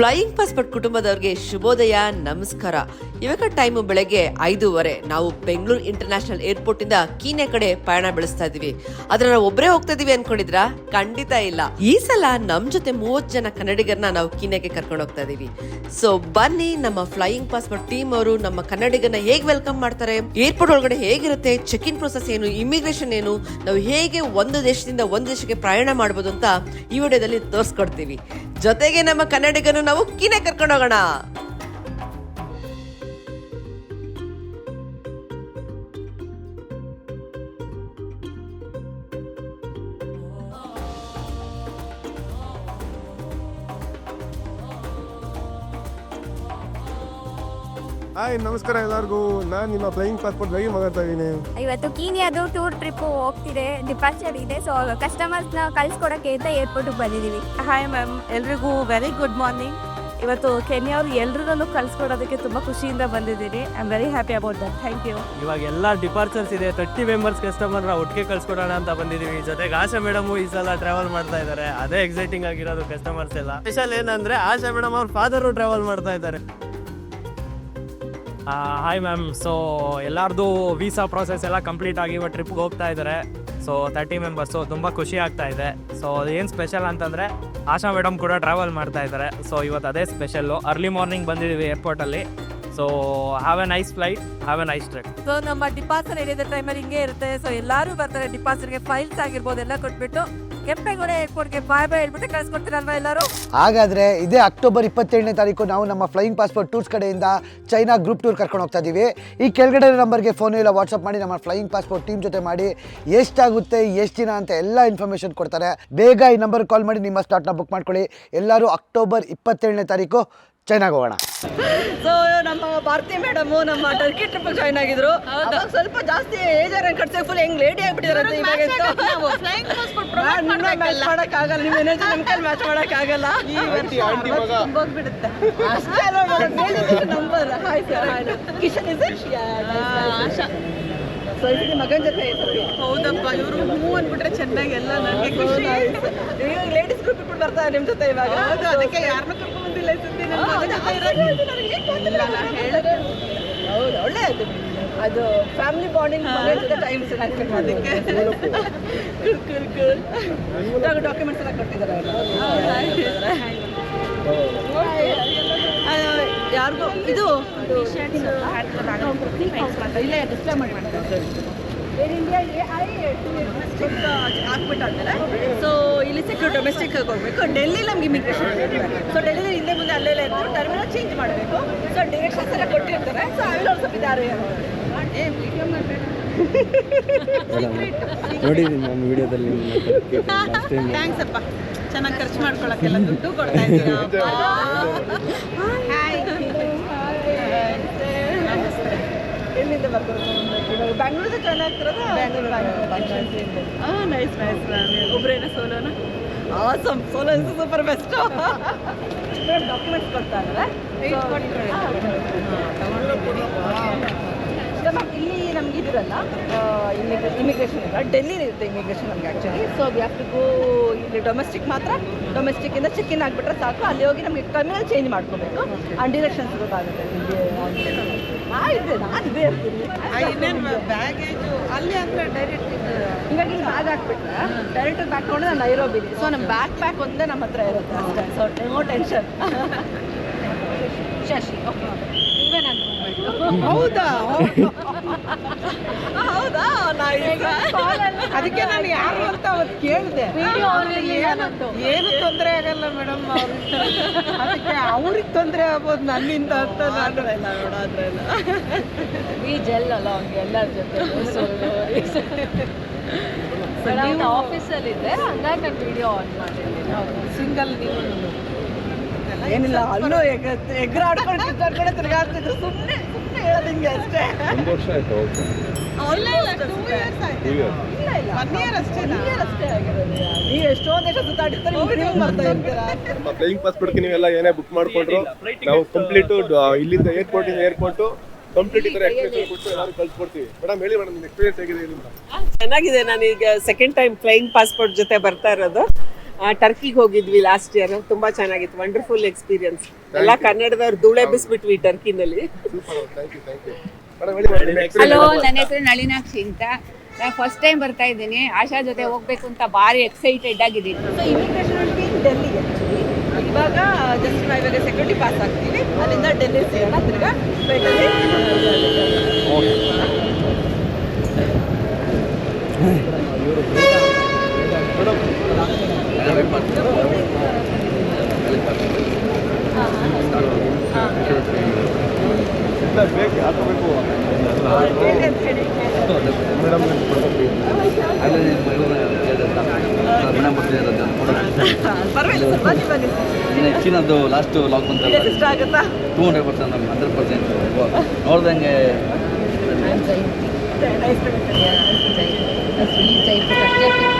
Flying passport ಕುಟುಂಬದವರಿಗೆ ಶುಭೋದಯ, ನಮಸ್ಕಾರ. ಇವಾಗ ಟೈಮು ಬೆಳಗ್ಗೆ ಐದೂವರೆ. ನಾವು ಬೆಂಗಳೂರು ಇಂಟರ್ನ್ಯಾಷನಲ್ ಏರ್ಪೋರ್ಟ್ ಇಂದ ಕೀನೆ ಕಡೆ ಪಯಣ ಬೆಳೆಸ್ತಾ ಇದೀವಿ ಆದ್ರೆ ನಾವು ಒಬ್ಬರೇ ಹೋಗ್ತಾ ಇದೀವಿ ಅನ್ಕೊಂಡಿದ್ರ? ಖಂಡಿತ ಇಲ್ಲ. ಈ ಸಲ ನಮ್ ಜೊತೆ ಮೂವತ್ ಜನ ಕನ್ನಡಿಗರನ್ನ ನಾವು ಕೀನೆಗೆ ಕರ್ಕೊಂಡು ಹೋಗ್ತಾ ಇದೀವಿ ಸೊ ಬನ್ನಿ, ನಮ್ಮ ಫ್ಲೈಯಿಂಗ್ ಪಾಸ್ಪೋರ್ಟ್ ಟೀಮ್ ಅವರು ನಮ್ಮ ಕನ್ನಡಿಗರನ್ನ ಹೇಗ್ ವೆಲ್ಕಮ್ ಮಾಡ್ತಾರೆ? ಏರ್ಪೋರ್ಟ್ ಒಳಗಡೆ ಹೇಗಿರುತ್ತೆ? ಚೆಕ್ ಇನ್ ಪ್ರೊಸೆಸ್ ಏನು? ಇಮಿಗ್ರೇಷನ್ ಏನು? ನಾವು ಹೇಗೆ ಒಂದು ದೇಶದಿಂದ ಒಂದು ದೇಶಕ್ಕೆ ಪ್ರಯಾಣ ಮಾಡಬಹುದು ಅಂತ ಈ ವಿಡಿಯೋದಲ್ಲಿ ತೋರಿಸ್ಕೊಡ್ತೀವಿ. ಜೊತೆಗೆ ನಮ್ಮ ಕನ್ನಡಿಗರು ನಾವು ಕೀನೆ ಕರ್ಕೊಂಡು ಹೋಗೋಣ. ಹಾಯ್ ನಮಸ್ಕಾರ ಎಲ್ಲರಿಗೂ. ನಾನು ನಿಮ್ಮ ಫ್ಲೈಯಿಂಗ್ ಪಾಸ್ಪೋರ್ಟ್ ಬಗ್ಗೆ ಮಾತಾಡ್ತಾ ಇದ್ದೀನಿ. ಇವತ್ತು ಕೀನಿಯಾದು ಟೂರ್ ಟ್ರಿಪ್ ಹೋಗ್ತಿದೆ ಡಿಪಾರ್ಚರ್ ಇದೆ. ಸೊ ಕಸ್ಟಮರ್ಸ್ನ ಕಳ್ಸ್ಕೊಡಕ್ಕೆ ಅಂತ ಏರ್ಪೋರ್ಟ್ ಬಂದಿದ್ದೀವಿ ಹಾಯ್ ಮ್ಯಾಮ್ ಎಲ್ರಿಗೂ ವೆರಿ ಗುಡ್ ಮಾರ್ನಿಂಗ್ ಇವತ್ತು ಕೆನ್ಯಾ ಅವರು ಎಲ್ಲರನ್ನು ಕಳ್ಸ್ಕೊಡೋದಕ್ಕೆ ತುಂಬಾ ಖುಷಿಯಿಂದ ಬಂದಿದ್ದೀನಿ I am very happy about that thank you ಇವಾಗ ಎಲ್ಲ ಡಿಪಾರ್ಚರ್ಸ್ ಇದೆ. ತರ್ಟಿ ಮೆಂಬರ್ಸ್ ಕಸ್ಟಮರ್ನ ಒಟ್ಟಿಗೆ ಕಳ್ಸ್ಕೊಡೋಣ ಅಂತ ಬಂದಿದ್ದೀವಿ. ಜೊತೆಗೆ ಆಶಾ ಮೇಡಮ್ ಈ ಸಲ ಟ್ರಾವೆಲ್ ಮಾಡ್ತಾ ಇದ್ದಾರೆ. ಅದೇ ಎಕ್ಸೈಟಿಂಗ್ ಆಗಿರೋದು ಕಸ್ಟಮರ್ಸ್ ಎಲ್ಲ. ಸ್ಪೆಷಲ್ ಏನಂದ್ರೆ ಆಶಾ ಮೇಡಮ್ ಅವ್ರ ಫಾದರ್ ಟ್ರಾವೆಲ್ ಮಾಡ್ತಾ ಇದ್ದಾರೆ. ಹಾಯ್ ಮ್ಯಾಮ್ ಸೊ ಎಲ್ಲರದು ವೀಸಾ ಪ್ರಾಸೆಸ್ ಎಲ್ಲ ಕಂಪ್ಲೀಟ್ ಆಗಿ ಇವಾಗ ಟ್ರಿಪ್ಗೆ ಹೋಗ್ತಾ ಇದ್ದಾರೆ ಸೊ ತರ್ಟಿ ಮೆಂಬರ್ಸು ತುಂಬ ಖುಷಿ ಆಗ್ತಾ ಇದೆ. ಸೊ ಏನು ಸ್ಪೆಷಲ್ ಅಂತಂದರೆ, ಆಶಾ ಮೇಡಮ್ ಕೂಡ ಟ್ರಾವೆಲ್ ಮಾಡ್ತಾ ಇದ್ದಾರೆ ಸೊ ಇವತ್ತು ಅದೇ ಸ್ಪೆಷಲ್ಲು ಅರ್ಲಿ ಮಾರ್ನಿಂಗ್ ಬಂದಿದ್ದೀವಿ ಏರ್ಪೋರ್ಟಲ್ಲಿ so have a nice flight have a nice trip so ನಮ್ಮ ಡಿಪಾಸರ್ ಏನಿದೆ ಟೈಮಲ್ಲಿ ಹಿಂಗೆ ಇರುತ್ತೆ. ಸೊ ಎಲ್ಲರೂ ಬರ್ತಾರೆ. ಡಿಪಾಸರ್ಗೆ ಫೈಲ್ಸ್ ಆಗಿರ್ಬೋದು, ಎಲ್ಲ ಕೊಟ್ಬಿಟ್ಟು. ಕೆಂಪೇಗೌಡ ಬಾಯ್ ಬಾಯ್ ಹೇಳ್ಬಿಟ್ಟು ಎಲ್ಲರೂ? ಹಾಗಾದ್ರೆ ಇದೇ ಅಕ್ಟೋಬರ್ ಇಪ್ಪತ್ತೇಳನೇ ತಾರೀಕು ನಾವು ನಮ್ಮ ಫ್ಲೈಯಿಂಗ್ ಪಾಸ್ಪೋರ್ಟ್ ಟೂರ್ಸ್ ಕಡೆಯಿಂದ ಚೈನಾ ಗ್ರೂಪ್ ಟೂರ್ ಕರ್ಕೊಂಡು ಹೋಗ್ತಾ ಇದೀವಿ. ಈ ಕೆಳಗಡೆ ನಂಬರ್ಗೆ ಫೋನ್ ಇಲ್ಲ ವಾಟ್ಸಪ್ ಮಾಡಿ, ನಮ್ಮ ಫ್ಲೈಯಿಂಗ್ ಪಾಸ್ಪೋರ್ಟ್ ಟೀಮ್ ಜೊತೆ ಮಾಡಿ ಎಷ್ಟಾಗುತ್ತೆ, ಎಷ್ಟು ದಿನ ಅಂತ ಎಲ್ಲ ಇನ್ಫಾರ್ಮೇಷನ್ ಕೊಡ್ತಾರೆ. ಬೇಗ ಈ ನಂಬರ್ ಕಾಲ್ ಮಾಡಿ, ನಿಮ್ಮ ಸ್ಲಾಟ್ನ ಬುಕ್ ಮಾಡ್ಕೊಳ್ಳಿ. ಎಲ್ಲರೂ ಅಕ್ಟೋಬರ್ ಇಪ್ಪತ್ತೇಳನೇ ತಾರೀಕು ಚೈನಾಗೆ ಹೋಗೋಣ ಸೊ ನಮ್ಮ ಭಾರತಿ ಮೇಡಮ್ ನಮ್ಮ ಟರ್ಕಿ ಟ್ರಿಪ್ ಜಾಯ್ನ್ ಆಗಿದ್ರು. ಅವಾಗ ಸ್ವಲ್ಪ ಜಾಸ್ತಿ ಏಜ್ ಕಟ್ಸೆ ಫುಲ್ ಹೆಂಗ್ ಲೇಡಿ ಆಗ್ಬಿಟ್ಟಿದಾರೆ ಮ್ಯಾಚ್ ಮಾಡಕ್ ಆಗಲ್ಲ ನಿಮ್ಮ ಎನರ್ಜಿ ನಮ್ ಕೈಲಿ ಮ್ಯಾಚ್ ಮಾಡಕ್ ಆಗಲ್ಲ ಹೋಗ್ಬಿಡುತ್ತೆ ಅಷ್ಟೇ number. Hi sir hi Kishan is ಇದು ಮಗನ ಜೊತೆ ಹೌದಪ್ಪ ಇವರು ಹೂ ಅಂದ್ಬಿಟ್ರೆ ಚೆನ್ನಾಗಿ ಎಲ್ಲ ನನಗೆ ಖುಷಿ ಲೇಡೀಸ್ ಗ್ರೂಪ್ ಇಟ್ಬಿಟ್ಟು ಬರ್ತಾರೆ ನಿಮ್ಮ ಜೊತೆ ಇವಾಗ. ಅದಕ್ಕೆ ಯಾರನ್ನೂ ಕರ್ಕೊಂಡು ಬಂದಿಲ್ಲ ಹೌದು ಒಳ್ಳೆ ಅದು ಅದು ಫ್ಯಾಮಿಲಿ ಬಾಂಡಿಂಗ್ ಜೊತೆ ಟೈಮ್ ಚೆನ್ನಾಗಿ ಅದಕ್ಕೆ. ಡಾಕ್ಯುಮೆಂಟ್ಸ್ ಎಲ್ಲ ಕೊಟ್ಟಿದ್ದಾರೆ ಯಾರಿಗೂ ಇದು ಇಲ್ಲ ಡಿಸ್ಪ್ಲೇ ಮಾಡಿ ಹಾಕ್ಬಿಟ್ಟಾದ್ಮೇಲೆ ಸೊ ಇಲ್ಲಿ ಸೆಕ್ಯೂರ್ ಡೊಮೆಸ್ಟಿಕ್ ಹೋಗ್ಬೇಕು. ಡೆಲ್ಲಿ ನಮ್ಗೆ ಇಮಿಗ್ರೇಷನ್ ಸೊ ಡೆಲ್ಲಿ ಹಿಂದೆ ಮುಂದೆ ಅಲ್ಲೆಲ್ಲ ಇರ್ತಾರೆ. ಟರ್ಮಿನಲ್ ಚೇಂಜ್ ಮಾಡಬೇಕು. ಸೊ ಡೈರೆಕ್ಷನ್ಸ್ ಎಲ್ಲ ಕೊಟ್ಟಿರ್ತಾರೆ. ಸೊ ಅಲ್ಲಿ ಸ್ವಲ್ಪ ಇದಾರೆ. ಏ ವಿಡಿಯೋ ಮಾಡಬೇಡ ನೋಡಿದ್ದೀನಿ ನಾನು ವಿಡಿಯೋದಲ್ಲಿ ಥ್ಯಾಂಕ್ಸ್ ಅಪ್ಪ. ಚೆನ್ನಾಗಿ ಖರ್ಚು ಮಾಡ್ಕೊಳಕ್ಕೆಲ್ಲ ದುಡ್ಡು ಕೊಡ್ತಾ ಇದ್ದೀರಾ. ಎಲ್ಲಿಂದ ಬರ್ತಾರೆ ಬ್ಯಾಂಗ್ಳೂರಿಂದ ಜಾಯ್ನ್ ಆಗ್ತಿರೋದು ಹಾಂ ನೈಸ್ ನೈಸ್ ಒಬ್ಬರೇನ ಸೋಲೋನ? Awesome solo super best documents ಕೊಡ್ತಾ ಇದ್ದಾರೆ ಇಲ್ಲಿ ನಮ್ಗೆ ಇದಿರಲ್ಲ ಇಮಿಗ್ರೇಷನ್ ಇಲ್ಲ ಡೆಲ್ಲಿ ಇರುತ್ತೆ ಇಮಿಗ್ರೇಷನ್ ನಮ್ಗೆ actually so we have to go ಇಲ್ಲಿ ಡೊಮೆಸ್ಟಿಕ್ ಮಾತ್ರ. ಡೊಮೆಸ್ಟಿಕ್ಕಿಂದ ಚೆಕ್ ಇನ್ ಆಗಿಬಿಟ್ರೆ ಸಾಕು. ಅಲ್ಲಿ ಹೋಗಿ ನಮಗೆ ಟರ್ಮಿನಲ್ ಚೇಂಜ್ ಮಾಡ್ಕೋಬೇಕು. ಆ್ಯಂಡ್ ಡಿರೆಕ್ಷನ್ಸ್ ಗೊತ್ತಾಗುತ್ತೆ. ಇನ್ನೇನು ಬ್ಯಾಗೇಜು ಅಲ್ಲಿ ಅಂದರೆ ಡೈರೆಕ್ಟ್ ಹೀಗಾಗಿ ಇಲ್ಲಿ ಬ್ಯಾಗ್ ಹಾಕ್ಬಿಟ್ರೆ ಡೈರೆಕ್ಟ್ ಬ್ಯಾಗ್ ತೊಗೊಂಡು ನಾನು ನೈರೋಬಿಲಿ ಸೊ ನಮ್ಮ ಬ್ಯಾಗ್ ಪ್ಯಾಕ್ ಒಂದೇ ನಮ್ಮ ಹತ್ರ ಇರುತ್ತೆ ಅಷ್ಟೇ. ಸೊ ನೋ ಟೆನ್ಷನ್ ಶಶಿ ನೀವೇ ನಾನು ಹೌದಾ. ಹೌದಾ? ಅದಕ್ಕೆ ನಾನು ಯಾರು ಅಂತ ಅವತ್ತು ಕೇಳಿದೆ. ಏನು ತೊಂದರೆ ಆಗಲ್ಲ ಮೇಡಮ್ ಅದಕ್ಕೆ ಅವ್ರಿಗೆ ತೊಂದರೆ ಆಗ್ಬೋದು ನನ್ನಿಂದ ಅಂತ ನಾನು ಈ ಜೆಲ್ ಅಲ್ಲ ಅವ್ನಿಗೆ ಎಲ್ಲರ ಜೊತೆ ಆಫೀಸಲ್ಲಿ ಇದ್ದೆ ಹಂಗಾಗಿ ನಾನು ವಿಡಿಯೋ ಆನ್ ಮಾಡಿದ್ದೀನಿ ಸಿಂಗಲ್ ನೀವು. ಏನಿಲ್ಲ ಅಲ್ಲೂ ಎಗ್ ಎಗ್ರಾಡ್ಕೊಂಡು ತಿರುಗಾಡ್ತಿದ್ರು ಸುಮ್ಮನೆ ಸುಮ್ಮನೆ ಹೇಳೋದು ಅಷ್ಟೇ. ಒಂದು ವರ್ಷ ಆಯ್ತು ಅಷ್ಟೇ ನೀವು ಎಷ್ಟೊಂದು ದೇಶ ಸುತ್ತಾಡಿರ್ತಾರೆ ನೀವು ನೀವು ಮಾಡ್ತಾ ಇರ್ತೀರಾ? ನಮ್ಮ ಫ್ಲೈಯಿಂಗ್ ಪಾಸ್ಪೋರ್ಟ್ಗೆ ನೀವೆಲ್ಲ ಏನೇ ಬುಕ್ ಮಾಡ್ಕೊಂಡ್ರು ನಾವು ಕಂಪ್ಲೀಟು ಇಲ್ಲಿಂದ ಏರ್ಪೋರ್ಟ್ ಇಂದ ಏರ್ಪೋರ್ಟು ಕಂಪ್ಲೀಟ್ ಈ ಥರ ಎಕ್ಸ್ಪ್ರೆಷನ್ ಕೊಟ್ಟು ಎಲ್ಲರೂ ಕಳ್ಸ್ಕೊಡ್ತೀವಿ. ಮೇಡಮ್ ಹೇಳಿ ಮೇಡಮ್ ಎಕ್ಸ್ಪೀರಿಯನ್ಸ್ ಹೇಗಿದೆ ನಿಮ್ದು ಚೆನ್ನಾಗಿದೆ. ನಾನೀಗ ಸೆಕೆಂಡ್ ಟೈಮ್ ಫ್ಲೈಯಿಂಗ್ ಪಾಸ್ಪೋರ್ಟ್ ಜೊತೆ ಬರ್ತಾ ಇರೋದು. ಟರ್ಕಿಗೆ ಹೋಗಿದ್ವಿ ಲಾಸ್ಟ್ ಇಯರ್ ತುಂಬಾ ಚೆನ್ನಾಗಿತ್ತು ವಂಡರ್ಫುಲ್ ಎಕ್ಸ್ಪೀರಿಯನ್ಸ್ ಎಲ್ಲ ಕನ್ನಡದವ್ರು ಧೂಳೆ ಬಿಸ್ಬಿಟ್ವಿ ಟರ್ಕಿನಲ್ಲಿ ಹಲೋ ನನ್ನ ಹೆಸರು ನಳಿನಾಕ್ಷಿ ಅಂತ. ನಾನು ಫಸ್ಟ್ ಟೈಮ್ ಬರ್ತಾ ಇದ್ದೀನಿ. ಆಶಾ ಜೊತೆ ಹೋಗ್ಬೇಕು ಅಂತ ಭಾರಿ ಎಕ್ಸೈಟೆಡ್ ಆಗಿದ್ದೀನಿ. ಇವಾಗ ಜಸ್ಟ್ ನಾವು ಇವಾಗ ಸೆಕ್ಯೂರಿಟಿ ಪಾಸ್ ಆಗ್ತೀವಿ. ಅಲ್ಲಿಂದ ಡೆಲ್ಲಿ ಸೇರೋಣ ತಿರ್ಗಾ ಫ್ಲೈಟಲ್ಲಿ ಹೆಚ್ಚಿನದು ಲಾಸ್ಟ್ ಲಾಕ್ ಅಂತ ಟೂ ಹಂಡ್ರೆಡ್ ಪರ್ಸೆಂಟ್ ನಮ್ಗೆ ಹಂಡ್ರೆಡ್ ಪರ್ಸೆಂಟ್ ನೋಡ್ದಂಗೆ ನೈಸ್ ಇಲ್ಲ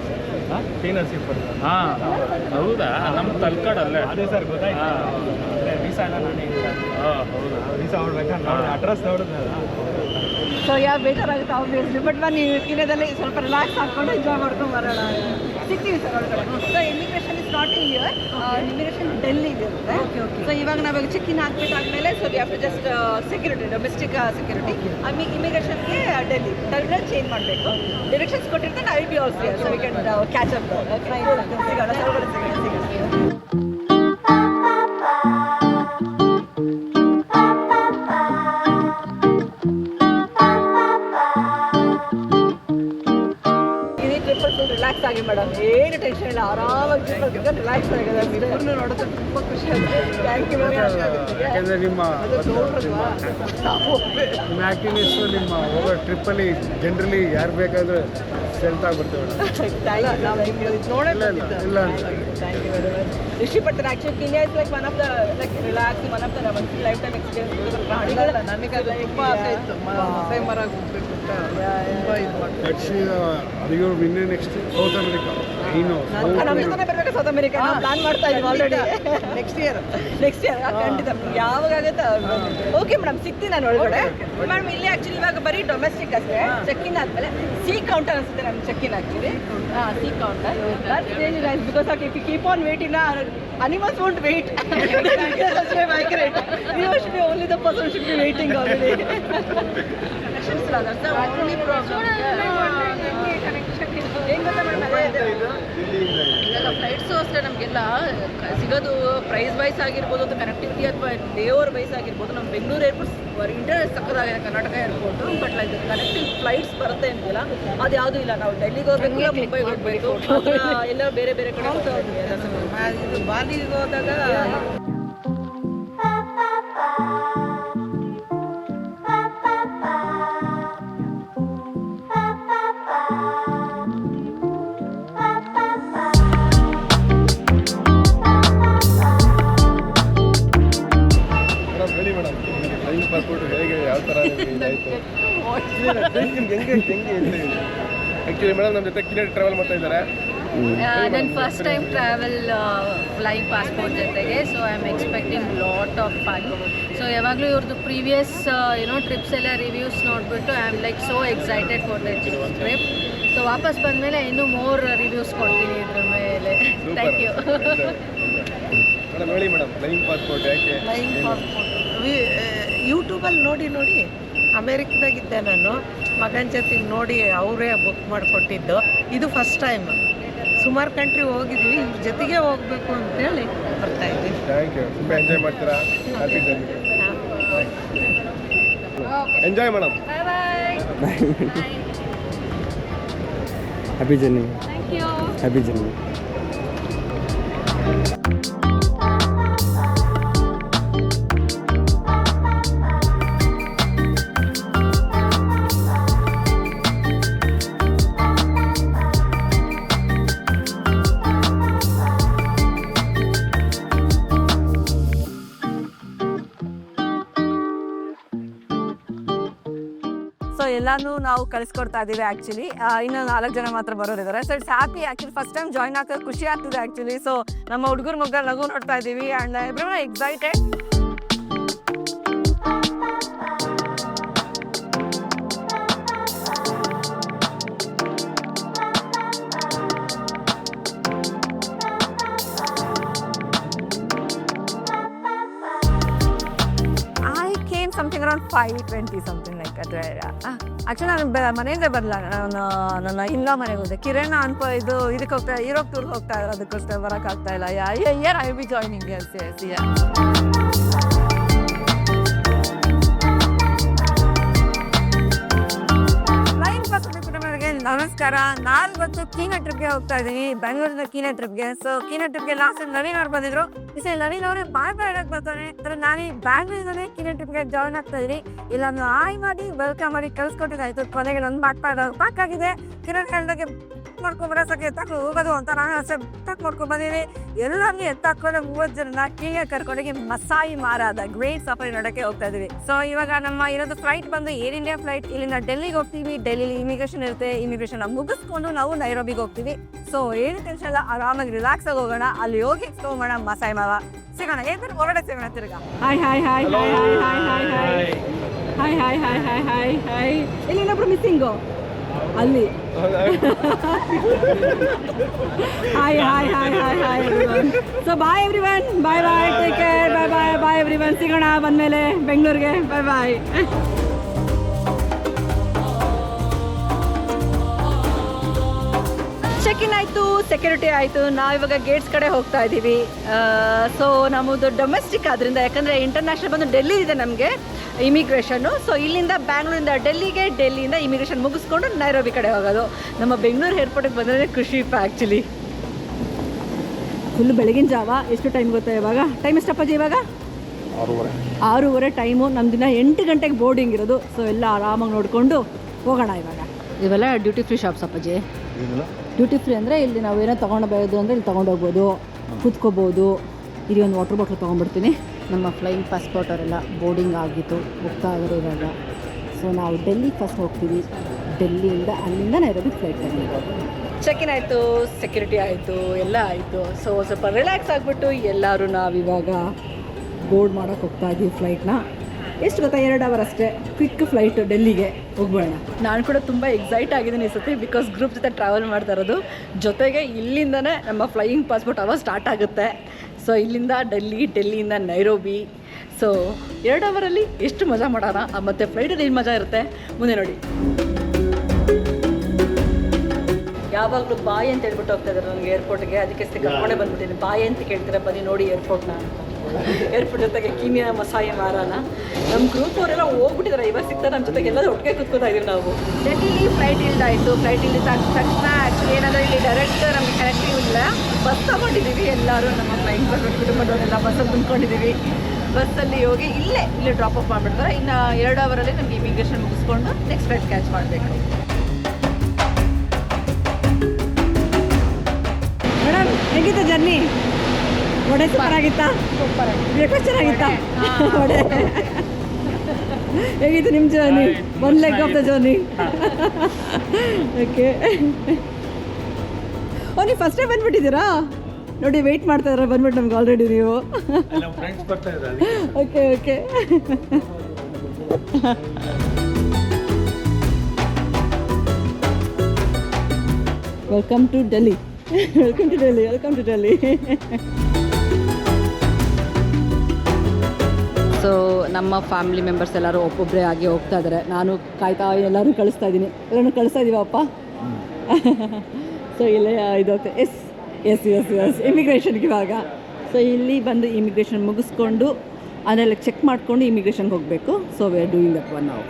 ಹಾಂ? ಹೌದಾ? ನಮ್ಮ ತಲ್ಕಾಡಲ್ಲೇ. ಅದೇ ಸರ್ ಗೊತ್ತಾಯ್ತು. ಅಂದರೆ ವೀಸಾ ಎಲ್ಲ ನಾನೇ ಹಾಂ ಹೌದಾ? ವೀಸಾ ನೋಡ್ಬೇಕಾದ್ರೆ ಅಡ್ರೆಸ್ ನೋಡಿದ್ನಲ್ಲ. ಸೊ ಯಾರು ಬೇಜಾರಾಗುತ್ತೆ ಆಬ್ವಿಯಸ್ಲಿ ಬಟ್ ಬನ್ನಿ ಕಿನ್ನದಲ್ಲಿ ಸ್ವಲ್ಪ ರಿಲ್ಯಾಕ್ಸ್ ಹಾಕೊಂಡು ಎಂಜಾಯ್ ಮಾಡ್ಕೊಂಡು ಬರೋಣ. ಸಿಗ್ತೀವಿ ಸರ್ ಒಳಗಡೆ. So immigration is not here ಇರುತ್ತೆ ಸೊ ಇವಾಗ ನಾವಾಗ check in ಹಾಕ್ಬಿಟ್ಟಾದ್ಮೇಲೆ so we have to just security domestic security I ಇಮಿಗ್ರೇಷನ್ಗೆ Delhi terminal change ಮಾಡಬೇಕು. ಡೈರೆಕ್ಷನ್ಸ್ ಕೊಟ್ಟಿರ್ತಾರೆ I be also so we can catch up ಸಿಗೋಣ ಆಗಿ ಮೇಡಮ್ ಏನು ಟೆನ್ಷನ್ ಇಲ್ಲ. ಆರಾಮಾಗಿ ರಿಲ್ಯಾಕ್ಸ್ ಆಗಿದೆ. ನೋಡೋದು ತುಂಬ ಖುಷಿ ಆಗುತ್ತೆ. ಥ್ಯಾಂಕ್ ಯು ಯಾಕೆಂದರೆ ನಿಮ್ಮ ನಿಮ್ಮ ಆ್ಯಕ್ಟಿವ್ನೆಸ್ಸು ನಿಮ್ಮ ಹೋಗೋ ಟ್ರಿಪ್ಪಲ್ಲಿ ಜನರಲಿ ಯಾರು ಬೇಕಾದರೂ ಸೆಲ್ಟ್ ಆಗ್ಬಿಡ್ತೇವೆ ಪಟ್ಟಣ actually Kenya is like one of the like relax one of the lifetime experience ಪ್ರಾಣಿಗಳ ನನಗೆ ಅದು ತುಂಬ ಆಸೆ ಇತ್ತು. ಫೇಮರ್ ಆಗಿ ಹೋಗ್ಬೇಕು ಅಂತ. ತುಂಬ ಇದು ಮಾಡ್ತಾರೆ ನೆಕ್ಸ್ಟ್ ಅದು ಇನ್ನೇ next South America South America ನಾವು ಪ್ಲಾನ್ ಮಾಡ್ತಾ ಇದೀವಿ already next year next year ಖಂಡಿತ. ಯಾವಾಗ ಆಗುತ್ತೆ? ಓಕೆ ಮೇಡಮ್ ಸಿಗ್ತೀನಿ ನಾನು ಒಳಗಡೆ. ಮೇಡಮ್ ಇಲ್ಲಿ ಆಕ್ಚುಲಿ ಇವಾಗ ಬರೀ ಡೊಮೆಸ್ಟಿಕ್ ಅಷ್ಟೇ. ಚೆಕ್ ಇನ್ ಆದ್ಮೇಲೆ ಸಿ ಕೌಂಟರ್ ಅನ್ಸುತ್ತೆ ನಮ್ಗೆ ಚೆಕ್ ಇನ್ ಆಕ್ಚುಲಿ ಹಾಂ C counter because of if keep on wait in animals won't wait should be only the person should be waiting already flights ಅಷ್ಟೇ ನಮಗೆಲ್ಲ ಸಿಗೋದು ಪ್ರೈಸ್ ವೈಸ್ ಆಗಿರ್ಬೋದು ಅಥವಾ connectivity ಅಥವಾ ಲೇವರ್ ವೈಸ್ ಆಗಿರ್ಬೋದು ನಮ್ಮ Bengaluru airports internet ಸಕ್ಕದಾಗಿದೆ Karnataka airport but like connecting flights ಬರುತ್ತೆ ಅಂತಿಲ್ಲ ಅದು ಯಾವುದೂ ಇಲ್ಲ ನಾವು ಡೆಲ್ಲಿಗೆ ಹೋಗ್ಬೇಕು ಮುಂಬೈಗೆ ಹೋಗ್ಬೇಕು ಎಲ್ಲ ಬೇರೆ ಬೇರೆ ಕಡೆ ಬಾಲಿಗೆ ಹೋದಾಗ ಹೆಂಗೆ ಹೆಂಗೆ ಆ್ಯಕ್ಚುಲಿ ಮೇಡಮ್ ನಮ್ಮ ಜೊತೆ ಕಿರಿಯರ್ ಟ್ರಾವೆಲ್ ಮಾಡ್ತಾ ಇದ್ದಾರೆ. ನನ್ನ first time travel flying passport ಜೊತೆಗೆ so I am expecting lot of fun so ಯಾವಾಗಲೂ ಇವ್ರದ್ದು ಪ್ರೀವಿಯಸ್ ಏನೋ ಟ್ರಿಪ್ಸ್ ಎಲ್ಲ ರಿವ್ಯೂಸ್ ನೋಡಿಬಿಟ್ಟು I am like so excited for that trip so ವಾಪಸ್ ಬಂದಮೇಲೆ ಇನ್ನೂ ಮೋರ್ ರಿವ್ಯೂಸ್ ಕೊಡ್ತೀನಿ ಇದ್ರ ಮೇಲೆ. ಥ್ಯಾಂಕ್ ಯು ಯೂಟ್ಯೂಬಲ್ಲಿ ನೋಡಿ ನೋಡಿ ಅಮೇರಿಕದಾಗಿದ್ದೆ ನಾನು. ಮಗನ ಜೊತೆಗೆ ನೋಡಿ ಅವರೇ ಬುಕ್ ಮಾಡಿಕೊಟ್ಟಿದ್ದು. ಇದು ಫಸ್ಟ್ ಟೈಮ್ ಸುಮಾರು ಕಂಟ್ರಿ ಹೋಗಿದ್ವಿ ಇವ್ರ ಜೊತೆಗೆ ಹೋಗಬೇಕು ಅಂತೇಳಿ ಬರ್ತಾ ಇದ್ದೀವಿ ಥ್ಯಾಂಕ್ ಯು ತುಂಬ ಎಂಜಾಯ್ ಮಾಡ್ತೀರಾ? Enjoy madam happy journey happy journey so ಎಲ್ಲಾನು ನಾವು ಕಳಿಸ್ಕೊಡ್ತಾ ಇದ್ದೀವಿ ಆ್ಯಕ್ಚುಲಿ ಇನ್ನೂ ನಾಲ್ಕು ಜನ ಮಾತ್ರ ಬರೋರಿದ್ದಾರೆ so it's happy actually first time join ಆಗೋದು ಖುಷಿ ಆಗ್ತಿದೆ ಆ್ಯಕ್ಚುಲಿ ಸೊ ನಮ್ಮ ಹುಡುಗರ ಮಗ ನಗು ನೋಡ್ತಾ ಇದ್ದೀವಿ and every excited something around five twenty something like ಅದೇ ಆ್ಯಕ್ಚುಲಿ ನಾನು ಮನೆಯಿಂದ ಬರಲ್ಲ ನಾನು, ನನ್ನ ಇಲ್ಲ ಮನೆಗೆ ಹೋದೆ. ಕಿರಣ ಅನ್ಕೋ ಇದು, ಇದಕ್ಕೆ ಹೋಗ್ತಾ ಯುರೋಪ್ ಟೂರ್ಗೆ ಹೋಗ್ತಾ ಇದ್ದಾರೆ ಅದಕ್ಕೋಸ್ಕರ ಬರೋಕ್ಕಾಗ್ತಾ ಇಲ್ಲ. Yeah year I be joining yes yes yeah ನಮಸ್ಕಾರ. ನಾನು ಬಂದು ಕೀನ ಟ್ರಿಪ್ಗೆ ಹೋಗ್ತಾ ಇದ್ದೀನಿ. ಬೆಂಗಳೂರಿನ ಕೀನ ಟ್ರಿಪ್ಗೆ ಸೊ ಕೀನ ಟ್ರಿಪ್ಗೆ ಲಾಸ್ಟ್ ನವೀನ್ ಅವ್ರು ಬಂದಿದ್ರು. ಈ ನವೀನ್ ಅವರೇ ಬಾಯ್ ಬಾಯ್ ಹೇಳಕ್ ಬರ್ತಾನೆ. ಅಂದ್ರೆ ನಾನು ಈ ಬ್ಯಾಂಗ್ಳೂರಿಂದನೇ ಕೀನ ಟ್ರಿಪ್ಗೆ ಜಾಯ್ನ್ ಆಗ್ತಾ ಇದ್ದೀನಿ. ಇಲ್ಲ ಆಯ್ ಮಾಡಿ ವೆಲ್ಕಮ್ ಮಾಡಿ ಕಳ್ಸ್ಕೊಟ್ಟಿದ್ದಾಯ್ತು. ಕೊನೆಗೆ ನನ್ನ ಬಾಟ್ ಪಾಕ್ ಆಗಿದೆ ಕಿರಣ್ ಹೇಳ್ದಾಗೆ ಮಾಡ್ಕೊಂಡ್ ಬರೋಸಕ್ಕೆ ಎತ್ತಾಕ್ ಹೋಗೋದು ಅಂತ ನಾನು ಅಷ್ಟೇ ಎತ್ತಾಕ್ ಮಾಡ್ಕೊಂಡ್ ಬಂದಿದ್ದೀನಿ ಎಲ್ಲರಿಗೂ ಎತ್ತಾಕೊಂಡು ಮೂವತ್ತು ಜನ ಕೀಗೆ ಕರ್ಕೊಂಡೋಗಿ ಮಸಾಯಿ ಮಾರಾದ ಗ್ರೇಟ್ ಸಫರಿ ನೋಡಕ್ಕೆ ಹೋಗ್ತಾ ಇದೀವಿ. ಸೊ ಇವಾಗ ನಮ್ಮ ಇರೋದು ಫ್ಲೈಟ್ ಬಂದು ಏರ್ ಇಂಡಿಯಾ ಫ್ಲೈಟ್. ಇಲ್ಲಿಂದ ಡೆಲ್ಲಿಗೆ ಹೋಗ್ತೀವಿ. ಡೆಲ್ಲಿಲಿ ಇಮಿಗ್ರೇಷನ್ ಇರುತ್ತೆ. ಇಮಿಗ್ರೇಷನ್ ಮುಗಿಸ್ಕೊಂಡು ನಾವು ನೈರೋಬಿಗೆ ಹೋಗ್ತೀವಿ. ಸೊ ಏನು ಟೆನ್ಷನ್ ಇಲ್ಲ. ಆರಾಮಾಗಿ ರಿಲ್ಯಾಕ್ಸ್ ಆಗಿ ಹೋಗೋಣ. ಅಲ್ಲಿ ಹೋಗಿ ಹೋಗೋಣ ಮಸಾಯಿ ಮಾವ. ಸಿಗೋಣ. ಏನಾದ್ರು ಹೊರಗಡೆ ಸಿಗೋಣ ತಿರ್ಗಾ. Hi hi hi hi hi hi hi hi hi hi hi hi hi ಇಲ್ಲಿ ಇನ್ನೊಬ್ರು ಮಿಸ್ಸಿಂಗು ಅಲ್ಲಿ. Hi hi hi hi hi so bye everyone bye bye take care bye bye bye everyone ಸಿಗೋಣ ಬಂದಮೇಲೆ ಬೆಂಗಳೂರಿಗೆ. ಬಾಯ್ ಬಾಯ್ ಚೆಕ್ ಇನ್ ಆಯಿತು security ಆಯಿತು. ನಾವಿವಾಗ Gates ಕಡೆ ಹೋಗ್ತಾ ಇದ್ದೀವಿ ಸೊ ನಮ್ಮದು ಡೊಮೆಸ್ಟಿಕ್ ಆದ್ದರಿಂದ ಯಾಕಂದರೆ ಇಂಟರ್ನ್ಯಾಷನಲ್ ಬಂದು ಡೆಲ್ಲಿ ಇದೆ ನಮಗೆ ಇಮಿಗ್ರೇಷನ್ನು ಸೊ ಇಲ್ಲಿಂದ ಬ್ಯಾಂಗ್ಳೂರಿಂದ ಡೆಲ್ಲಿಗೆ ಡೆಲ್ಲಿಯಿಂದ ಇಮಿಗ್ರೇಷನ್ ಮುಗಿಸ್ಕೊಂಡು ನೈರೋಬಿ ಕಡೆ ಹೋಗೋದು. ನಮ್ಮ ಬೆಂಗಳೂರು ಏರ್ಪೋರ್ಟಿಗೆ ಬಂದರೆ ಖುಷಿ ಇಪ್ಪ ಆ್ಯಕ್ಚುಲಿ ಫುಲ್ ಬೆಳಗಿನ ಜಾವ. ಎಷ್ಟು ಟೈಮ್ ಗೊತ್ತಾ ಇವಾಗ? ಟೈಮ್ ಎಷ್ಟಪ್ಪಾಜಿ ಇವಾಗ? ಆರೂವರೆ. ಟೈಮು ನಮ್ಮ ದಿನ ಎಂಟು ಗಂಟೆಗೆ ಬೋರ್ಡಿಂಗ್ ಇರೋದು. ಸೊ ಎಲ್ಲ ಆರಾಮಾಗಿ ನೋಡಿಕೊಂಡು ಹೋಗೋಣ ಇವಾಗ. ಇವೆಲ್ಲ ಡ್ಯೂಟಿ ಫ್ರೀ ಶಾಪ್ಸ್ ಅಪ್ಪಾಜಿ? ಡ್ಯೂಟಿ ಫ್ರೀ ಅಂದರೆ ಇಲ್ಲಿ ನಾವು ಏನೋ ತೊಗೊಂಡೋಗೋದು ಅಂದರೆ ಇಲ್ಲಿ ತೊಗೊಂಡೋಗ್ಬೋದು. ಕೂತ್ಕೋಬೋದು. ಇಲ್ಲಿ ಒಂದು ವಾಟರ್ ಬಾಟ್ಲ್ ತೊಗೊಂಡ್ಬಿಡ್ತೀನಿ ನಮ್ಮ ಫ್ಲೈಯಿಂಗ್ ಪಾಸ್ಪೋರ್ಟ್ ಅವರೆಲ್ಲ ಬೋರ್ಡಿಂಗ್ ಆಗಿತ್ತು. ಹೋಗ್ತಾ ಇದ್ದಾರೆ ಇವಾಗ. ಸೊ ನಾವು ಡೆಲ್ಲಿ ಫಸ್ಟ್ ಹೋಗ್ತೀವಿ. ಡೆಲ್ಲಿಯಿಂದ ಅಲ್ಲಿಂದ ನೈರೋಬಿ ಫ್ಲೈಟ್ ಚೆಕ್ ಇನ್ ಆಯಿತು ಸೆಕ್ಯೂರಿಟಿ ಆಯಿತು, ಎಲ್ಲ ಆಯಿತು. ಸೊ ಸ್ವಲ್ಪ ರಿಲ್ಯಾಕ್ಸ್ ಆಗಿಬಿಟ್ಟು ಎಲ್ಲರೂ ನಾವಿವಾಗ ಬೋರ್ಡ್ ಮಾಡೋಕ್ಕೆ ಹೋಗ್ತಾ ಇದ್ದೀವಿ ಫ್ಲೈಟ್ನ ಎಷ್ಟು ಗೊತ್ತಾ? ಎರಡು ಅವರ್ ಅಷ್ಟೇ. ಕ್ವಿಕ್ ಫ್ಲೈಟ್ ಡೆಲ್ಲಿಗೆ ಹೋಗ್ಬೋಣ ನಾನು ಕೂಡ ತುಂಬ ಎಕ್ಸೈಟ್ ಆಗಿದ್ದೀನಿ ಈ ಸತಿ ಬಿಕಾಸ್ ಗ್ರೂಪ್ ಜೊತೆ ಟ್ರಾವೆಲ್ ಮಾಡ್ತಾ ಇರೋದು. ಜೊತೆಗೆ ಇಲ್ಲಿಂದನೇ ನಮ್ಮ ಫ್ಲೈಯಿಂಗ್ ಪಾಸ್ಪೋರ್ಟ್ ಅವಾಗ ಸ್ಟಾರ್ಟ್ ಆಗುತ್ತೆ. ಸೊ ಇಲ್ಲಿಂದ ಡೆಲ್ಲಿ ಡೆಲ್ಲಿಯಿಂದ ನೈರೋಬಿ ಸೊ ಎರಡು ಅವರಲ್ಲಿ ಎಷ್ಟು ಮಜಾ ಮಾಡೋಣ? ಮತ್ತು ಫ್ಲೈಟಲ್ಲಿ ಏನು ಮಜಾ ಇರುತ್ತೆ? ಮುಂದೆ ನೋಡಿ. ಯಾವಾಗಲೂ ಬಾಯಿ ಅಂತ ಹೇಳ್ಬಿಟ್ಟು ಹೋಗ್ತಾ ಇದ್ದಾರೆ ನನಗೆ ಏರ್ಪೋರ್ಟ್ಗೆ ಅದಕ್ಕೆ ಕರ್ಕೊಂಡೇ ಬಂದ್ಬಿಟ್ಟಿದ್ದೀನಿ. ಬಾಯಿ ಅಂತ ಕೇಳ್ತಾರೆ, ಬನ್ನಿ ನೋಡಿ ಏರ್ಪೋರ್ಟ್ನ ಅಂತ. ಏರ್ಪೋರ್ಟ್ ಜೊತೆಗೆ ಕಿಮಿಯ ಮಸಾಯಿ ಮಾರಾನ ನಮ್ಮ ಗ್ರೂಪ್ ಅವರೆಲ್ಲ ಹೋಗ್ಬಿಟ್ಟಿದ್ರೆ. ಇವಾಗ ಸಿಗ್ತಾರೆ ನಮ್ಮ ಜೊತೆಗೆ. ಎಲ್ಲ ಒಟ್ಟಿಗೆ ಕೂತ್ಕೋತಾ ಇದೀವಿ ನಾವು. ಡೆಲ್ಲಿಲಿ ಫ್ಲೈಟ್ ಇಲ್ದಾಯಿತು ಫ್ಲೈಟ್ ಇಲ್ದ ತಕ್ಷಣ ಆ್ಯಕ್ಚುಲಿ ಏನಾದರೂ ಇಲ್ಲಿ ಡೈರೆಕ್ಟ್ ನಮಗೆ ಕನೆಕ್ಟಿವ್ ಇಲ್ಲ. ಬಸ್ ತಗೊಂಡಿದ್ದೀವಿ ಎಲ್ಲರೂ. ನಮ್ಮ ಫ್ಲೈಟ್ ಬರ್ಬೇಕು ಕುಟುಂಬದವರೆಲ್ಲ ಬಸ್ಸಲ್ಲಿ ತುಂಬ್ಕೊಂಡಿದ್ದೀವಿ ಬಸ್ಸಲ್ಲಿ ಹೋಗಿ ಇಲ್ಲೇ ಇಲ್ಲೇ ಡ್ರಾಪ್ ಅಪ್ ಮಾಡಿಬಿಡ್ತಾರೆ. ಇನ್ನು ಎರಡು ಅವರಲ್ಲಿ ನಮಗೆ ಇಮಿಗ್ರೇಷನ್ ಮುಗಿಸ್ಕೊಂಡು ನೆಕ್ಸ್ಟ್ ಫ್ಲೈಟ್ ಕ್ಯಾಚ್ ಮಾಡಬೇಕು. ಮೇಡಮ್ ಹೇಗಿದೆ ಜರ್ನಿ ವಡೆ ಸೂಪರ್ ಆಗಿತ್ತಾ? ಬ್ರೇಕ್ಫಾಸ್ಟ್ ಚೆನ್ನಾಗಿತ್ತಾ ವಡೆ ಹೇಗಿತ್ತು ನಿಮ್ಮ journey one leg of the journey okay ಓ ನೀವು ಫಸ್ಟ್ ಟೈಮ್ ಬಂದ್ಬಿಟ್ಟಿದ್ದೀರಾ? ನೋಡಿ ವೆಯ್ಟ್ ಮಾಡ್ತಾ ಇದ್ದಾರೆ ಬಂದ್ಬಿಟ್ಟು ನಮ್ಗೆ ಆಲ್ರೆಡಿ ನೀವು. Okay okay welcome to Delhi welcome to Delhi welcome to Delhi so ನಮ್ಮ ಫ್ಯಾಮಿಲಿ ಮೆಂಬರ್ಸ್ ಎಲ್ಲರೂ ಒಬ್ಬೊಬ್ಬರೇ ಆಗಿ ಹೋಗ್ತಾ ಇದ್ದಾರೆ ನಾನು, ಕಾಯ್ತಾ ಎಲ್ಲರೂ ಕಳಿಸ್ತಾ ಇದ್ದೀನಿ. ಎಲ್ಲರೂ ಕಳಿಸ್ತಾ ಇದ್ದೀವಪ್ಪ ಸೊ ಇಲ್ಲೇ ಇದು ಎಸ್ ಎಸ್ ಎಸ್ ಎಸ್ ಇಮಿಗ್ರೇಷನ್ಗೆ ಇವಾಗ. ಸೊ ಇಲ್ಲಿ ಬಂದು ಇಮಿಗ್ರೇಷನ್ ಮುಗಿಸ್ಕೊಂಡು ಅದೆಲ್ಲ ಚೆಕ್ ಮಾಡಿಕೊಂಡು ಇಮಿಗ್ರೇಷನ್ಗೆ ಹೋಗಬೇಕು. So we are doing that ನಾವು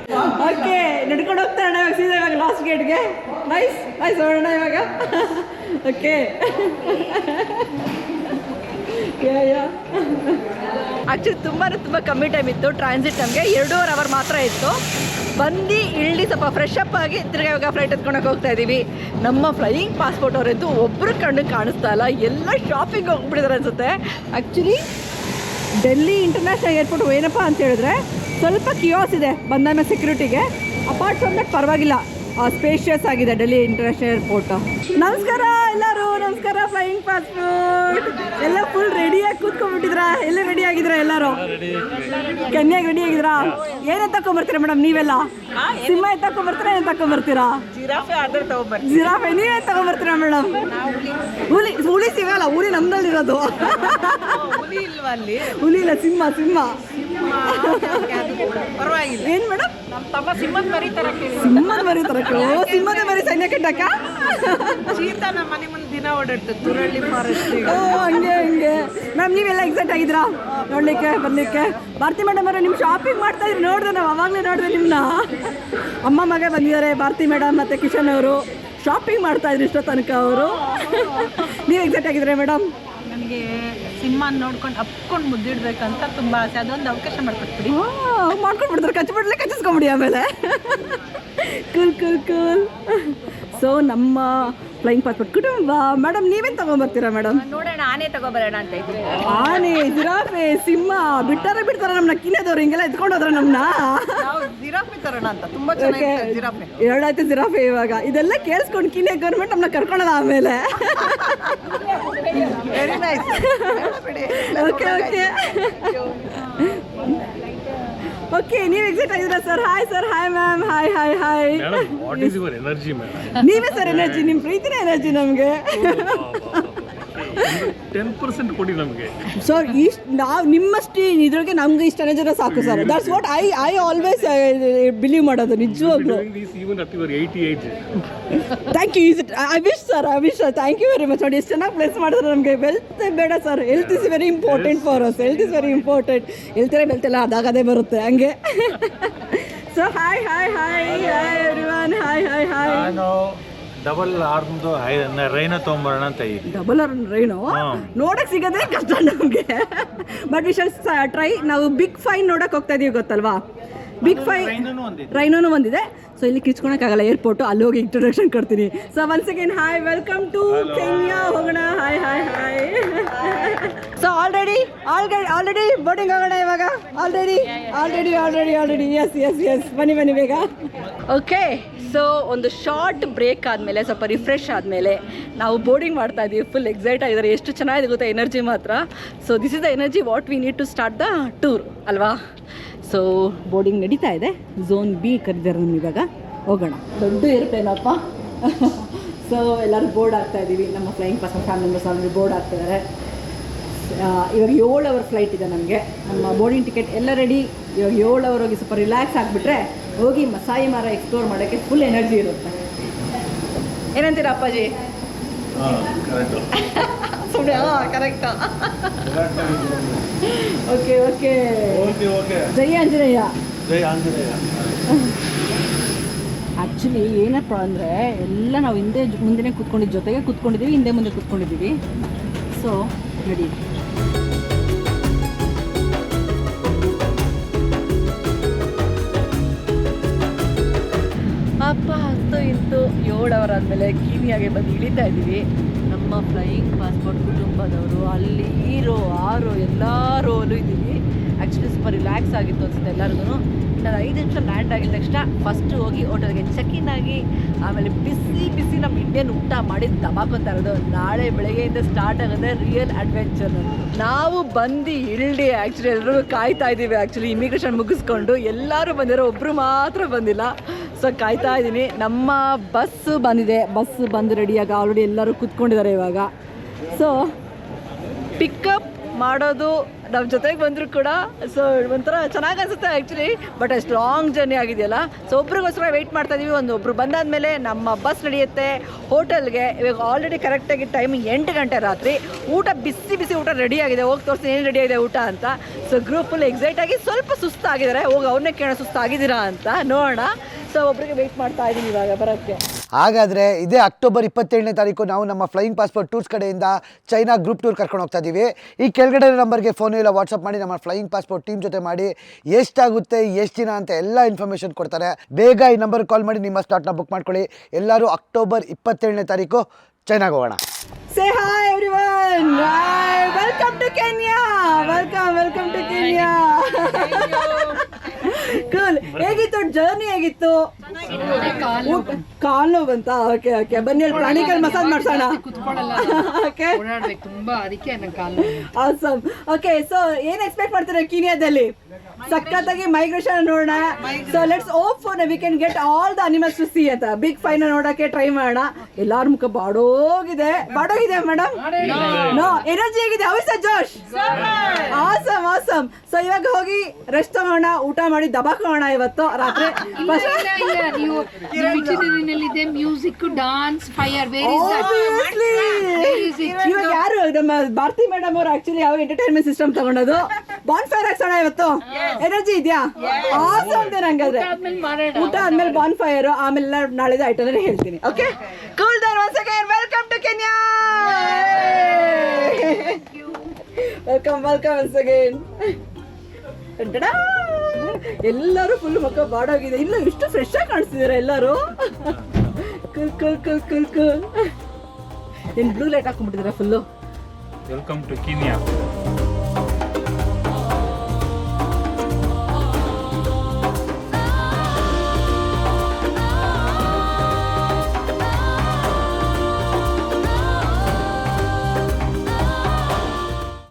ಓಕೆ ನಡ್ಕೊಂಡು ಹೋಗ್ತಾ ಇವಾಗ, ಸೀದಾ ಇವಾಗ ಲಾಸ್ಟ್ ಗೇಟ್ಗೆ ನೈಸ್ ನೈಸ್ ಅಣ್ಣ ಇವಾಗ. ಓಕೆ ಆ್ಯಕ್ಚುಲಿ ತುಂಬಾ ತುಂಬ ಕಮ್ಮಿ ಟೈಮ್ ಇತ್ತು. ಟ್ರಾನ್ಸಿಟ್ ನಮಗೆ ಎರಡೂವರೆ ಅವರ್ ಮಾತ್ರ ಇತ್ತು. ಬಂದು ಇಳ್ಳಿ ಸ್ವಲ್ಪ ಫ್ರೆಶ್ ಅಪ್ ಆಗಿ ತಿರ್ಗಿ ಇವಾಗ ಫ್ಲೈಟ್ ಎತ್ಕೊಂಡೋಗಿ ಹೋಗ್ತಾ ಇದ್ದೀವಿ ನಮ್ಮ ಫ್ಲೈಯಿಂಗ್ ಪಾಸ್ಪೋರ್ಟ್ ಅವರಂತೂ ಒಬ್ಬರು ಕಣ್ಣು ಕಾಣಿಸ್ತಾ ಇಲ್ಲ. ಎಲ್ಲ ಶಾಪಿಂಗ್ ಹೋಗ್ಬಿಟ್ಟಿದ್ದಾರೆ ಅನ್ಸುತ್ತೆ. ಆ್ಯಕ್ಚುಲಿ ಡೆಲ್ಲಿ ಇಂಟರ್ನ್ಯಾಷನಲ್ ಏರ್ಪೋರ್ಟ್ ಏನಪ್ಪ ಅಂತ ಹೇಳಿದ್ರೆ ಸ್ವಲ್ಪ ಕಿಯೋಸ್ ಇದೆ ಬಂದಾದ್ಮೇಲೆ ಸೆಕ್ಯೂರಿಟಿಗೆ ಅಪಾರ್ಟ್ ಫ್ರಮ್ ದಟ್ ಪರವಾಗಿಲ್ಲ. ಸ್ಪೇಷಿಯಸ್ ಆಗಿದೆ ಡೆಲ್ಲಿ ಇಂಟರ್ನ್ಯಾಷನಲ್ ಏರ್ಪೋರ್ಟ್ ನಮಸ್ಕಾರ ಎಲ್ಲರೂ ನಮಸ್ಕಾರ ಫ್ಲೈಯಿಂಗ್ ಪಾಸ್ಪೋರ್ಟ್ ಎಲ್ಲ ಫುಲ್ ರೆಡಿಯಾಗಿ ಕೂತ್ಕೊಂಡ್ಬಿಟ್ಟಿದ್ರಾ? ಎಲ್ಲ ರೆಡಿ ಆಗಿದ್ರ ಎಲ್ಲರೂ? ಕನ್ಯಾಗ ರೆಡಿ ಆಗಿದ್ರಾ? ಏನೇ ತಕೊಂಬರ್ತೀರಾ ಮೇಡಮ್ ನೀವೆಲ್ಲ? ಸಿಂಹ ಏನ್ ತಕೊಂಬರ್ತೀರಾ ಏನ್ ತಕೊಂಬರ್ತೀರಾ ಜಿರಾಫೆ ನೀವೇನ್ ತಗೊಂಬರ್ತೀರಾ ಮೇಡಮ್ ಹುಲಿ. ಹುಲಿ ಸಿಗಲ್ಲ ಹುಲಿ ನಮ್ದಲ್ಲಿರೋದು ಹುಲಿ ಇಲ್ಲ ಸಿಂಹ ಸಿಂಹ. ಪರವಾಗಿಲ್ಲ. ಏನ್ ಮೇಡಮ್ ಸಿಂಹದ ಮರಿ ತರ ಕೇಳಿ. ಸಿಂಹದ ಮರಿ ತರಕ್ಕೆ ಸಿಂಹದ ಮರಿ ಸೈನ್ಯ ಕೆಟ್ಟಕ್ಕ ಚೀತಾ ನಮ್ಮ ಮನೆ ಮುಂದೆ ದಿನ ಓಡಾಡ್ತದೆ ತುರಳ್ಳಿ ಫಾರೆಸ್ಟ್ ಓ ಹಂಗೆ ಹಂಗೆ. ಮ್ಯಾಮ್ ನೀವೆಲ್ಲ ಎಕ್ಸೈಟ್ ಆಗಿದ್ರಾ ನೋಡ್ಲಿಕ್ಕೆ ಬರ್ಲಿಕ್ಕೆ. ಭಾರತಿ ಮೇಡಮ್ ಅವರೇ ನಿಮ್ಮ ಶಾಪಿಂಗ್ ಮಾಡ್ತಾ ಇದ್ರಿ ನೋಡಿದೆ ನಾವು ಅವಾಗಲೇ ನೋಡಿದೆ ನಿಮ್ಮನ್ನ ಅಮ್ಮ ಮಗ ಬಂದಿದ್ದಾರೆ ಭಾರತಿ ಮೇಡಮ್ ಮತ್ತು ಕಿಶನ್ ಅವರು. ಶಾಪಿಂಗ್ ಮಾಡ್ತಾ ಇದ್ರಿ ಇಷ್ಟೋ ತನಕ ಅವರು. ನೀವು ಎಕ್ಸೈಟ್ ಆಗಿದ್ರೆ ಮೇಡಮ್ ನನಗೆ ಸಿನಿಮಾ ನೋಡ್ಕೊಂಡು ಅಪ್ಕೊಂಡು ಮುದ್ದಿಡ್ಬೇಕಂತ ತುಂಬಾ ಆಸೆ. ಅದೊಂದು ಅವಕಾಶ ಮಾಡ್ಕೊಟ್ಬಿಡಿ. ಮಾಡ್ಕೊಂಡು ಬಿಡ್ತಾರೆ ಕಚ್ಚಿ ಬಿಡ್ಲೆ ಕಚ್ಚಿಸ್ಕೊಂಬಿಡಿ ಆಮೇಲೆ. ಕೂಲ್ ಕೂಲ್ ಕೂಲ್ ಸೊ ನಮ್ಮ ಫ್ಲೈಯಿಂಗ್ ಪಾಸ್ಪೋರ್ಟ್ ಕುಟುಂಬ ಮೇಡಮ್ ನೀವೇನು ತಗೊಂಬರ್ತೀರಾ ಮೇಡಮ್ ನೋಡೋಣ ಆನೆ ತಗೋಬರೋಣ ಅಂತ ಆನೆ ಜಿರಾಫೆ ಸಿಂಹ ಬಿಟ್ಟಾರೆ ಬಿಡ್ತಾರ ನಮ್ಮನ್ನ ಕಿನ್ನದವ್ರು ಹಿಂಗೆಲ್ಲ ಎತ್ಕೊಂಡು ಹೋದ್ರ ನಮ್ಮನ್ನ ಜಿರಾಫೆ ತರೋಣ ಅಂತ ತುಂಬಾ ಓಕೆ ಎರಡಾಯ್ತು ಜಿರಾಫೆ ಇವಾಗ. ಇದೆಲ್ಲ ಕೇಳಿಸ್ಕೊಂಡು ಕಿನ್ನೆ ಗೌರ್ಮೆಂಟ್ ನಮ್ಮನ್ನ ಕರ್ಕೊಳ್ಳೋದ ಆಮೇಲೆ. Very nice okay okay okay ನೀವು ಎಕ್ಸೈಟ್ ಆಗಿದ್ರ sir hi sir hi ma'am hi hi hi what is your energy ma'am ನೀವೇ ಸರ್ ಎನರ್ಜಿ ನಿಮ್ಮ ಪ್ರೀತಿನೇ ಎನರ್ಜಿ ನಮಗೆ. ಟೆನ್ ಪರ್ಸೆಂಟ್ ಕೊಡಿ ನಮಗೆ. ಸರ್ ಇಷ್ಟು ನಾವು ನಿಮ್ಮಷ್ಟು ಇದ್ರೊಳಗೆ ನಮ್ಗೆ ಇಷ್ಟು ಜನ ಸಾಕು sir that's what I I always believe ಮಾಡೋದು ನಿಜವಾಗ್ಲೂ. Thank you is I wish sir I wish thank you very much ನೋಡಿ ಎಷ್ಟು ಚೆನ್ನಾಗಿ ಪ್ಲೇಸ್ ಮಾಡಿದ್ರೆ ನಮಗೆ ವೆಲ್ತ್ ಬೇಡ sir health is very important for us health is very important ಹೆಲ್ತೇ ಬೆಲ್ತ್ ಅದಾಗದೇ ಬರುತ್ತೆ ಹಂಗೆ. So hi hi hi hi everyone hi hi hi double ಆರ್ಮ್ದು ರೈನ ತೊಗೊಂಬರೋಣ ಅಂತ ಇದೆ ಡಬಲ್ ಆರ್ ರೈನು? ನೋಡಕ್ ಸಿಗೋದೇ ಕಷ್ಟ ನಮಗೆ. ಬಟ್ ವಿ ಶಲ್ ಟ್ರೈ ನಾವು ಬಿಗ್ ಫೈನ್ ನೋಡಕ್ ಹೋಗ್ತಾ ಇದೀವಿ ಗೊತ್ತಲ್ವಾ? ಬಿಗ್ ಫೈ ರೈನೋನು ಬಂದಿದೆ ಸೊ ಇಲ್ಲಿ ಕಿಚ್ಕೊಳಕ್ಕಾಗಲ್ಲ ಏರ್ಪೋರ್ಟ್ ಅಲ್ಲಿ ಹೋಗಿ ಇಂಟ್ರೊಡಕ್ಷನ್ ಕೊಡ್ತೀನಿ. So once again hi welcome to Kenya ಹೋಗೋಣ. Hi hi hi already already already boating ಹೋಗೋಣ ಇವಾಗ? Already already already already yes yes yes ಬನ್ನಿ ಬನ್ನಿ ಬೇಗ. ಓಕೆ ಸೊ ಒಂದು ಶಾರ್ಟ್ ಬ್ರೇಕ್ ಆದಮೇಲೆ ಸ್ವಲ್ಪ ರಿಫ್ರೆಶ್ ಆದಮೇಲೆ ನಾವು ಬೋರ್ಡಿಂಗ್ ಮಾಡ್ತಾ ಇದ್ದೀವಿ ಫುಲ್ ಎಕ್ಸೈಟ್ ಆಗಿದ್ದಾರೆ. ಎಷ್ಟು ಚೆನ್ನಾಗಿದೆ ಗೊತ್ತಾ? ಎನರ್ಜಿ ಮಾತ್ರ. So this is the energy what we need to start the tour ಅಲ್ವಾ? ಸೊ ಬೋರ್ಡಿಂಗ್ ನಡೀತಾ ಇದೆ. ಝೋನ್ ಬಿ ಕರೆದಿದ್ದಾರೆ ನಮ್ಗೆ ಇವಾಗ. ಹೋಗೋಣ. ದೊಡ್ಡ ಏರ್ಪ್ಲೇನ್ ಅಪ್ಪ. ಸೊ ಎಲ್ಲರೂ ಬೋರ್ಡ್ ಆಗ್ತಾ ಇದ್ದೀವಿ ನಮ್ಮ flying person family members already board ಆಗ್ತಿದ್ದಾರೆ ಇವಾಗ ಏಳು ಅವರ್ ಫ್ಲೈಟ್ ಇದೆ ನಮಗೆ. ನಮ್ಮ ಬೋರ್ಡಿಂಗ್ ಟಿಕೆಟ್ ಎಲ್ಲ ರೆಡಿ ಇವಾಗ ಏಳು ಅವರ್ ಹೋಗಿ ಸ್ವಲ್ಪ ರಿಲ್ಯಾಕ್ಸ್ ಆಗಿಬಿಟ್ರೆ ಹೋಗಿ ಮಸಾಯಿ ಮಾರ ಎಕ್ಸ್ಪ್ಲೋರ್ ಮಾಡೋಕ್ಕೆ ಫುಲ್ ಎನರ್ಜಿ ಇರುತ್ತೆ. ಏನಂತೀರಾ ಅಪ್ಪಾಜಿ? ಸುಮ್ಮನೆ ಕರೆಕ್ಟಾ ಓಕೆ ಓಕೆ ಜೈ ಆಂಜನೇಯ. ಆ್ಯಕ್ಚುಲಿ ಏನಪ್ಪ ಅಂದರೆ ಎಲ್ಲ ನಾವು ಹಿಂದೆ ಮುಂದೆ ಮುಂದೆನೇ ಕೂತ್ಕೊಂಡಿದ್ದು ಜೊತೆಗೆ ಕೂತ್ಕೊಂಡಿದ್ದೀವಿ ಹಿಂದೆ ಮುಂದೆ ಕೂತ್ಕೊಂಡಿದ್ದೀವಿ ಸೊ ನಡಿ ಏಳು ಅವರ್ ಆದಮೇಲೆ ಬಂದು ಇಳಿತಾ ಇದ್ದೀವಿ. ನಮ್ಮ ಫ್ಲೈಯಿಂಗ್ ಪಾಸ್ಪೋರ್ಟ್ ಕುಟುಂಬದವರು, ಅಲ್ಲಿ ಈರೋ ಆರೋ ಎಲ್ಲ ರೋಲು ಇದ್ದೀವಿ. ಆ್ಯಕ್ಚುಲಿ ಸ್ವಲ್ಪ ರಿಲ್ಯಾಕ್ಸ್ ಆಗಿತ್ತು ಅನ್ಸುತ್ತೆ ಎಲ್ಲರಿಗೂ ನಾನು ಐದು ನಿಮಿಷ ಲ್ಯಾಂಡ್ ಆಗಿದ ತಕ್ಷಣ ಫಸ್ಟ್ ಹೋಗಿ ಹೋಟೆಲ್ಗೆ ಚೆಕ್ ಇನ್ ಆಗಿ, ಆಮೇಲೆ ಬಿಸಿ ಬಿಸಿ ನಮ್ಮ ಇಂಡಿಯನ್ ಊಟ ಮಾಡಿ ದಬಾಕೋತಾ ಇರೋದು. ನಾಳೆ ಬೆಳಗ್ಗೆಯಿಂದ ಸ್ಟಾರ್ಟ್ ಆಗೋದೇ ರಿಯಲ್ ಅಡ್ವೆಂಚರ್ ನಾವು ಬಂದು ಇಳ್ಡಿ ಆ್ಯಕ್ಚುಲಿ ಎಲ್ಲರೂ ಕಾಯ್ತಾ ಇದ್ದೀವಿ ಆ್ಯಕ್ಚುಲಿ ಇಮಿಗ್ರೇಷನ್ ಮುಗಿಸ್ಕೊಂಡು ಎಲ್ಲರೂ ಬಂದಿರೋ ಒಬ್ಬರು ಮಾತ್ರ ಬಂದಿಲ್ಲ. ಸೊ ಕಾಯ್ತಾ ಇದ್ದೀನಿ. ನಮ್ಮ ಬಸ್ ಬಂದಿದೆ. ಬಸ್ ಬಂದು ರೆಡಿಯಾಗಿ ಆಲ್ರೆಡಿ ಎಲ್ಲರೂ ಕೂತ್ಕೊಂಡಿದ್ದಾರೆ ಇವಾಗ. ಸೊ ಪಿಕಪ್ ಮಾಡೋದು ನಮ್ಮ ಜೊತೆಗೆ ಬಂದರೂ ಕೂಡ ಸೊ ಒಂಥರ ಚೆನ್ನಾಗಿ ಅನಿಸುತ್ತೆ ಆ್ಯಕ್ಚುಲಿ ಬಟ್ ಅಷ್ಟು ಲಾಂಗ್ ಜರ್ನಿ ಆಗಿದೆಯಲ್ಲ. ಸೊ ಒಬ್ರಿಗೋಸ್ಕರ ವೆಯ್ಟ್ ಮಾಡ್ತಾ ಇದೀವಿ. ಒಂದು ಒಬ್ರು ಬಂದಾದಮೇಲೆ ನಮ್ಮ ಬಸ್ ನಡೆಯುತ್ತೆ ಹೋಟೆಲ್ಗೆ. ಇವಾಗ ಆಲ್ರೆಡಿ ಕರೆಕ್ಟಾಗಿ ಟೈಮ್ ಎಂಟು ಗಂಟೆ ರಾತ್ರಿ. ಊಟ ಬಿಸಿ ಬಿಸಿ ಊಟ ರೆಡಿ ಆಗಿದೆ. ಹೋಗಿ ತೋರಿಸಿ ಏನು ರೆಡಿ ಆಗಿದೆ ಊಟ ಅಂತ. ಸೊ ಗ್ರೂಪ್ ಫುಲ್ ಎಕ್ಸೈಟ್ ಆಗಿ ಸ್ವಲ್ಪ ಸುಸ್ತಾಗಿದ್ದಾರೆ. ಹೋಗಿ ಅವ್ರನ್ನೇ ಕೇಳೋ ಸುಸ್ತಾಗಿದ್ದೀರಾ ಅಂತ ನೋಡೋಣ. ಸೊ ಒಬ್ರಿಗೆ ವೆಯ್ಟ್ ಮಾಡ್ತಾ ಇದ್ದೀನಿ ಇವಾಗ ಬರೋಕ್ಕೆ. ಹಾಗಾದರೆ ಇದೇ ಅಕ್ಟೋಬರ್ ಇಪ್ಪತ್ತೇಳನೇ ತಾರೀಕು ನಾವು ನಮ್ಮ ಫ್ಲೈಯಿಂಗ್ ಪಾಸ್ಪೋರ್ಟ್ ಟೂರ್ಸ್ ಕಡೆಯಿಂದ ಚೈನಾ ಗ್ರೂಪ್ ಟೂರ್ ಕರ್ಕೊಂಡು ಹೋಗ್ತಾ ಇದ್ದೀವಿ ಈ ಕೆಳಗಡೆ ನಂಬರ್ಗೆ ಫೋನ್ ಇಲ್ಲ ವಾಟ್ಸಪ್ ಮಾಡಿ ನಮ್ಮ ಫ್ಲೈಯಿಂಗ್ ಪಾಸ್ಪೋರ್ಟ್ ಟೀಮ್ ಜೊತೆ ಮಾಡಿ ಎಷ್ಟಾಗುತ್ತೆ ಎಷ್ಟು ದಿನ ಅಂತ ಎಲ್ಲ ಇನ್ಫಾರ್ಮೇಷನ್ ಕೊಡ್ತಾರೆ. ಬೇಗ ಈ ನಂಬರ್ ಕಾಲ್ ಮಾಡಿ ನಿಮ್ಮ ಸ್ಲಾಟ್ನ ಬುಕ್ ಮಾಡ್ಕೊಳ್ಳಿ. ಎಲ್ಲರೂ ಅಕ್ಟೋಬರ್ ಇಪ್ಪತ್ತೇಳನೇ ತಾರೀಕು ಚೈನಾಗೆ ಹೋಗೋಣ. Say hi everyone welcome to Kenya welcome welcome to to Cool. ಹೇಗಿತ್ತು? ಜರ್ನಿ ಹೇಗಿತ್ತು? ಕಾಲ್ ನೋವು ಬಂತಾ ಓಕೆ ಓಕೆ ಬನ್ನಿ ಹೇಳಿ ಪ್ರಾಣಿಗಳ ಮಸಾಜ್ ಮಾಡ್ಸೋಣ. ಓಕೆ ತುಂಬಾ ಅದಕ್ಕೆ ನನ್ನ ಕಾಲ ಆಸಮ್ ಓಕೆ ಸೊ ಏನ್ ಎಕ್ಸ್ಪೆಕ್ಟ್ ಮಾಡ್ತೀರಾ ಕೀನಿಯಾದಲ್ಲಿ? ಸಖತ್ತಾಗಿ ಮೈಗ್ರೇಷನ್ ನೋಡೋಣ. So let's hope we can get all the animals to see ಅಂತ. ಬಿಗ್ ಫೈನ್ ನೋಡಕ್ಕೆ ಟ್ರೈ ಮಾಡೋಣ. ಎಲ್ಲಾರ ಮುಖ ಬಾಡೋಗಿದೆ. ಬಾಡೋಗಿದೆ ಮೇಡಮ್ ನೋ ಎನರ್ಜಿ ಹೇಗಿದೆ. ಹೌಸ್ ಜೋಶ್ ಆಸಮ್ ಆಸಮ್ ಸೊ ಇವಾಗ ಹೋಗಿ ರೆಸ್ಟ್ ತಗೋಣ. ಊಟ ಮಾಡಿ ದಬಾಕೋಣ ಇವತ್ತು? ರಾತ್ರಿ ನೀವು ಇದೆ ಮ್ಯೂಸಿಕ್ ಡಾನ್ಸ್ ಫೈರ್. ಇವಾಗ ಯಾರು ನಮ್ಮ ಭಾರತಿ ಮೇಡಮ್ ಅವರು ಆಕ್ಚುಲಿ ಯಾವ ಎಂಟರ್ಟೈನ್ಮೆಂಟ್ ಸಿಸ್ಟಮ್ ತಗೊಂಡದು ಬಾನ್ ಫೈರ್ ಹಾಕ್ಸೋಣ ಇವತ್ತು. ಎನರ್ಜಿ ಇದೆಯಾ? ಆಸಮ್ ಹಂಗಾದ್ರೆ. ಊಟ ಆದ್ಮೇಲೆ ಬಾನ್ ಫೈರ್ ಆಮೇಲೆ ನಾಳೆದು ಐಟಮ್ ಹೇಳ್ತೀನಿ okay cool there once again welcome to Kenya welcome welcome once again ಎಲ್ಲರೂ ಫುಲ್ ಮುಖ ಬಾಡೋಗಿದೆ. ಇಲ್ಲ ಇಷ್ಟು ಫ್ರೆಶ್ ಆಗಿ ಕಾಣಿಸ್ತಿದಾರೆ ಎಲ್ಲರೂ. ಕಲ್ ಕಲ್ ಕುಲ್ ಕುಲ್ ಕುಲ್ ಏನ್ ಬ್ಲೂ ಲೈಟ್ ಹಾಕೊಂಡ್ಬಿಟ್ಟಿದಾರೆ ಫುಲ್ಲು ವೆಲ್ಕಮ್ ಟು ಕೀನಿಯಾ